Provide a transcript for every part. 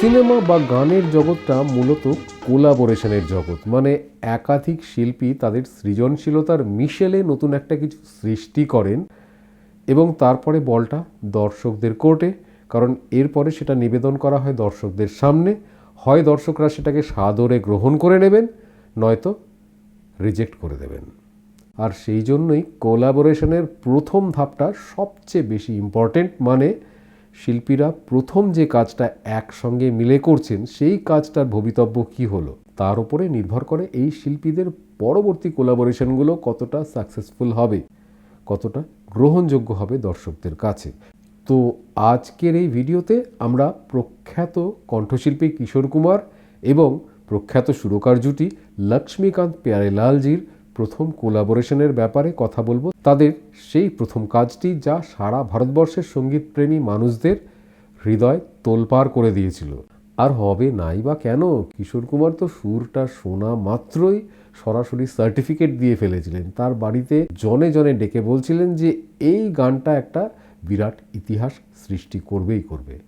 Cinema বা গানের জগৎটা মূলত কোলাবোরেশনের জগৎ। মানে একাধিক শিল্পী তাদের সৃজনশীলতার মিশেলে নতুন একটা কিছু সৃষ্টি করেন এবং তারপরে বলটা দর্শকদের কোর্টে, কারণ এরপরে সেটা নিবেদন করা হয় দর্শকদের সামনে। হয় দর্শকরা সেটাকে সাদরে গ্রহণ করে নেবেন, নয়তো রিজেক্ট করে দেবেন। আর সেই জন্যই কোলাবোরেশনের প্রথম ধাপটা সবচেয়ে বেশি ইম্পর্টেন্ট মানে শিল্পীরা প্রথম যে কাজটা একসঙ্গে মিলে করছেন, সেই কাজটার ভবিতব্য কী হলো? তার উপরে নির্ভর করে এই শিল্পীদের পরবর্তী কোলাবোরেশনগুলো কতটা সাকসেসফুল হবে, কতটা গ্রহণযোগ্য হবে দর্শকদের কাছে। তো আজকের এই ভিডিওতে আমরা প্রখ্যাত কণ্ঠশিল্পী কিশোর কুমার এবং প্রখ্যাত সুরকার জুটি লক্ষ্মীকান্ত প্যারেলালজির প্রথম কোলাবোরেশনের ব্যাপারে কথা বলব। তাদের সেই প্রথম কাজটি যা সারা ভারতবর্ষের সঙ্গীতপ্রেমী মানুষদের হৃদয় তোলপাড় করে দিয়েছিল। আর হবে নাই বা কেন? কিশোর কুমার তো সুরটা শোনা মাত্রই সরাসরি সার্টিফিকেট দিয়ে ফেলেছিলেন। তার বাড়িতে জনে জনে ডেকে বলছিলেন যে, এই গানটা একটা বিরাট ইতিহাস সৃষ্টি করবেই করবে।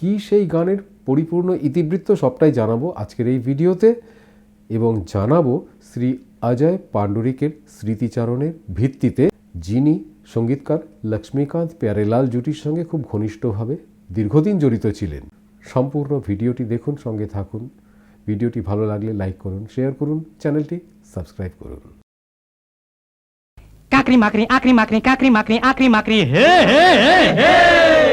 কি সেই গানের পরিপূর্ণ ইতিবৃত্ত সবটাই জানাব আজকের এই ভিডিওতে। এবং জানাব শ্রী অজয় পাণ্ডরিকের স্মৃতিচারণের ভিত্তিতে যিনি সঙ্গীতকার লক্ষ্মীকান্ত প্যারেলাল জুটির সঙ্গে খুব ঘনিষ্ঠভাবে দীর্ঘদিন জড়িত ছিলেন। সম্পূর্ণ ভিডিওটি দেখুন, সঙ্গে থাকুন। ভিডিওটি ভালো লাগলে লাইক করুন, শেয়ার করুন, চ্যানেলটি সাবস্ক্রাইব করুন। কাকরি মাকরি, আকরি মাকরি, কাকরি মাকরি, আকরি মাকরি, হে হে হে হে!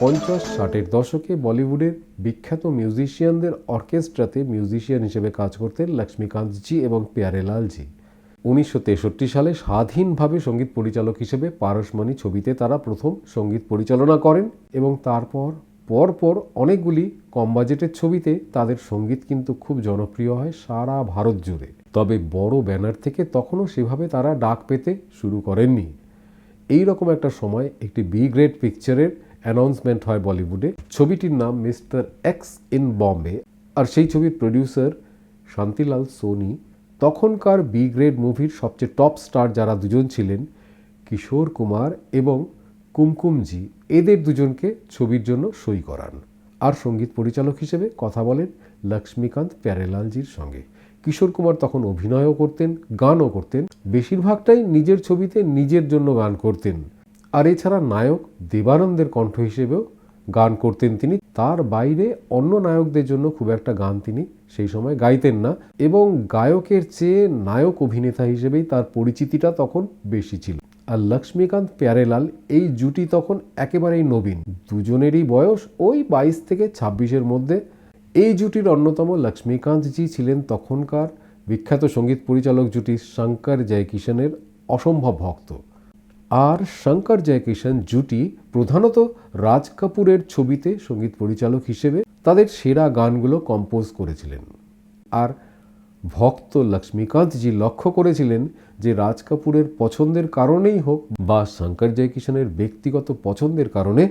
পঞ্চাশ, ষাটের দশকে বলিউডের বিখ্যাত মিউজিশিয়ানদের অর্কেস্ট্রাতে মিউজিশিয়ান হিসেবে কাজ করতেন লক্ষ্মীকান্তজি এবং প্যারেলালজি উনিশশো তেষট্টি সালে স্বাধীনভাবে সংগীত পরিচালক হিসেবে পারসমণি ছবিতে তারা প্রথম সংগীত পরিচালনা করেন এবং তারপর, পরপর অনেকগুলি কম বাজেটের ছবিতে তাদের সংগীত কিন্তু খুব জনপ্রিয় হয় সারা ভারত জুড়ে। তবে বড় ব্যানার থেকে তখনও সেভাবে তারা ডাক পেতে শুরু করেননি। এই রকম একটা সময় একটি বি গ্রেড পিকচারের অ্যানাউন্সমেন্ট হয় বলিউডে। ছবিটির নাম মিস্টার এক্স ইন বম্বে। আর সেই ছবির প্রডিউসার শান্তিলাল সোনি। তখনকার বি গ্রেড মুভির সবচেয়ে টপ স্টার যারা দুজন ছিলেন, কিশোর কুমার এবং কুমকুমজি, এদের দুজনকে ছবির জন্য সই করান। আর সংগীত পরিচালক হিসেবে কথা বলেন লক্ষ্মীকান্ত প্যারেলালজির সঙ্গে। কিশোর কুমার তখন অভিনয়ও করতেন, গানও করতেন। বেশিরভাগটাই নিজের ছবিতে নিজের জন্য গান করতেন। আর এছাড়া নায়ক দেবানন্দের কণ্ঠ হিসেবেও গান করতেন তিনি। তার বাইরে অন্য নায়কদের জন্য খুব একটা গান তিনি সেই সময় গাইতেন না এবং গায়কের চেয়ে নায়ক অভিনেতা হিসেবেই তার পরিচিতিটা তখন বেশি ছিল। আর লক্ষ্মীকান্ত প্যারেলাল এই জুটি তখন একেবারেই নবীন। দুজনেরই বয়স ওই বাইশ থেকে ছাব্বিশের মধ্যে। এই জুটির অন্যতম লক্ষ্মীকান্তজি ছিলেন তখনকার বিখ্যাত সংগীত পরিচালক জুটি শঙ্কর জয়কিশনের অসম্ভব ভক্ত। আর শঙ্কর জয়কিশন জুটি প্রধানত রাজ কাপুরের ছবিতে সংগীত পরিচালক হিসেবে তাদের সেরা গানগুলো কম্পোজ করেছিলেন। আর ভক্ত লক্ষ্মীকান্তজি লক্ষ্য করেছিলেন যে রাজ কাপুরের পছন্দের কারণেই হোক বা শঙ্কর জয়কিশনের ব্যক্তিগত পছন্দের কারণে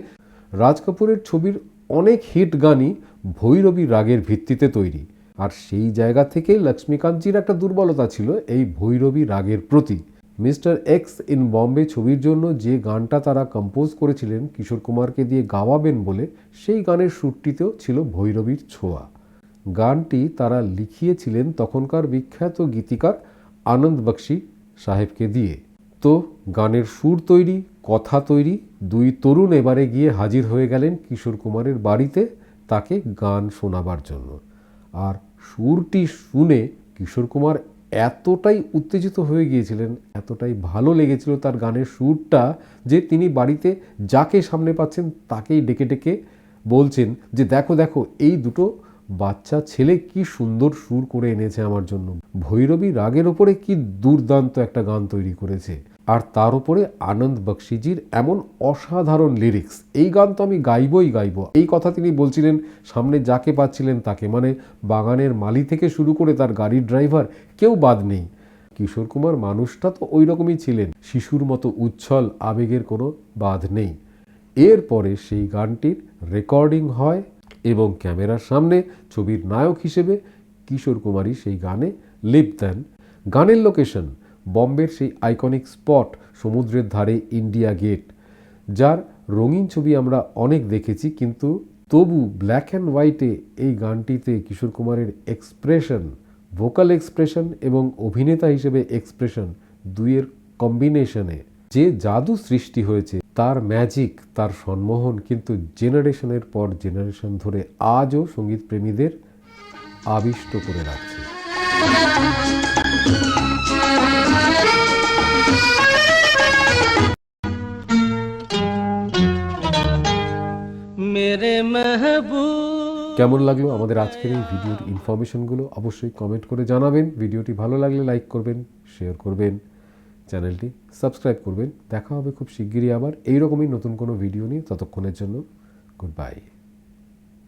রাজ কাপুরের ছবির অনেক হিট গানই ভৈরবী রাগের ভিত্তিতে তৈরি। আর সেই জায়গা থেকেই লক্ষ্মীকান্তজির একটা দুর্বলতা ছিল এই ভৈরবী রাগের প্রতি। মিস্টার এক্স ইন বম্বে ছবির জন্য যে গানটা তারা কম্পোজ করেছিলেন কিশোর কুমারকে দিয়ে গাওয়াবেন বলে, সেই গানের সুরটিতেও ছিল ভৈরবীর ছোঁয়া। গানটি তারা লিখিয়েছিলেন তখনকার বিখ্যাত গীতিকার আনন্দ বক্সি সাহেবকে দিয়ে। তো গানের সুর তৈরি, কথা তৈরি, দুই তরুণ এবারে গিয়ে হাজির হয়ে গেলেন কিশোর কুমারের বাড়িতে তাকে গান শোনাবার জন্য। আর সুরটি শুনে কিশোর কুমার এতটাই উত্তেজিত হয়ে গিয়েছিলেন, এতটাই ভালো লেগেছিল তার গানের সুরটা যে তিনি বাড়িতে যাকে সামনে পাচ্ছেন তাকেই ডেকে ডেকে বলছেন যে, দেখো দেখো, এই দুটো বাচ্চা ছেলে কি সুন্দর সুর করে এনেছে আমার জন্য। ভৈরবী রাগের ওপরে কি দুর্দান্ত একটা গান তৈরি করেছে। আর তার উপরে আনন্দ বক্সিজির এমন অসাধারণ লিরিক্স এই গান তো আমি গাইবই গাইব। এই কথা তিনি বলছিলেন, সামনে যাকে পাচ্ছিলেন তাকে। মানে বাগানের মালি থেকে শুরু করে তার গাড়ির ড্রাইভার কেউ বাদ নেই। কিশোর কুমার মানুষটা তো ওই রকমই ছিলেন। শিশুর মতো উচ্ছল, আবেগের কোনো বাদ নেই। এরপরে সেই গানটির রেকর্ডিং হয় এবং ক্যামেরার সামনে ছবির নায়ক হিসেবে কিশোর কুমারী সেই গানে লিপ দেন গানের লোকেশন বম্বের সেই আইকনিক স্পট সমুদ্রের ধারে ইন্ডিয়া গেট যার রঙিন ছবি আমরা অনেক দেখেছি, কিন্তু তবু ব্ল্যাক অ্যান্ড হোয়াইটে এই গানটিতে কিশোর কুমারের এক্সপ্রেশন ভোকাল এক্সপ্রেশন এবং অভিনেতা হিসেবে এক্সপ্রেশন দুইয়ের কম্বিনেশনে যে জাদু সৃষ্টি হয়েছে, তার ম্যাজিক তার সম্মোহন কিন্তু জেনারেশনের পর জেনারেশন ধরে আজও সংগীত প্রেমীদের আবিষ্ট করে রাখছে। কেমন লাগল আমাদের আজকের এই ভিডিওর ইনফরমেশনগুলো অবশ্যই কমেন্ট করে জানাবেন। ভিডিওটি ভালো লাগলে লাইক করবেন, শেয়ার করবেন। চ্যানেলটি সাবস্ক্রাইব করবেন। দেখা হবে খুব শিগগিরই আবার। এইরকমই নতুন কোনো ভিডিও নিয়ে। ততক্ষণের জন্য গুড বাই।